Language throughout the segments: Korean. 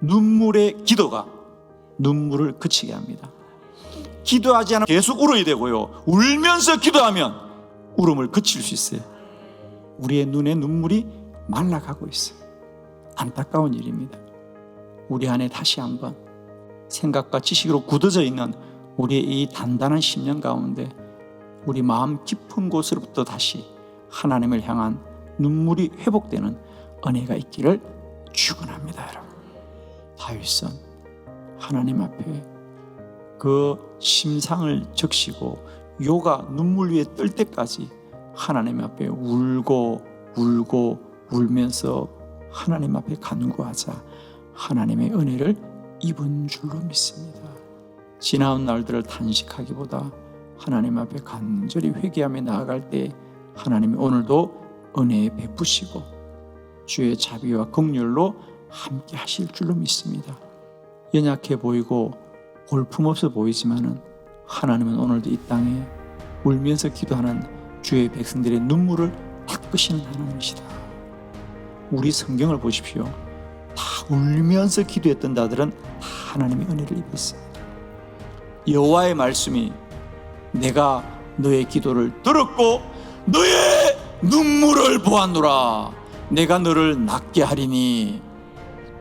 눈물의 기도가 눈물을 그치게 합니다. 기도하지 않으면 계속 울어야 되고요. 울면서 기도하면 울음을 그칠 수 있어요. 우리의 눈에 눈물이 말라가고 있어요. 안타까운 일입니다. 우리 안에 다시 한번 생각과 지식으로 굳어져 있는 우리의 이 단단한 심령 가운데 우리 마음 깊은 곳으로부터 다시 하나님을 향한 눈물이 회복되는 은혜가 있기를 축원합니다, 여러분. 다윗은 하나님 앞에 그 심상을 적시고 요가 눈물 위에 뜰 때까지 하나님 앞에 울고 울고 울면서 하나님 앞에 간구하자 하나님의 은혜를 입은 줄로 믿습니다. 지나온 날들을 단식하기보다 하나님 앞에 간절히 회개하며 나아갈 때 하나님이 오늘도 은혜 베푸시고 주의 자비와 긍휼로 함께 하실 줄로 믿습니다. 연약해 보이고 볼품없어 보이지만은 하나님은 오늘도 이 땅에 울면서 기도하는 주의 백성들의 눈물을 닦으시는 하나님이시다. 우리 성경을 보십시오. 다 울면서 기도했던 자들은 다 하나님의 은혜를 입었습니다. 여호와의 말씀이 내가 너의 기도를 들었고 너의 눈물을 보았노라. 내가 너를 낫게 하리니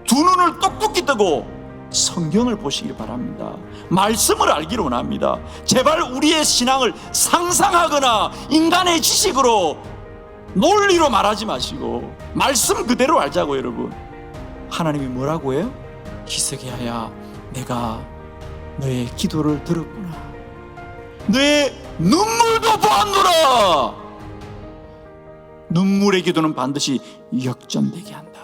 두 눈을 똑똑히 뜨고 성경을 보시길 바랍니다. 말씀을 알기를 원합니다. 제발 우리의 신앙을 상상하거나 인간의 지식으로 논리로 말하지 마시고 말씀 그대로 알자고 여러분. 하나님이 뭐라고 해요? 기석이하야 내가 너의 기도를 들었구나. 너의 눈물도 보았노라. 눈물의 기도는 반드시 역전되게 한다.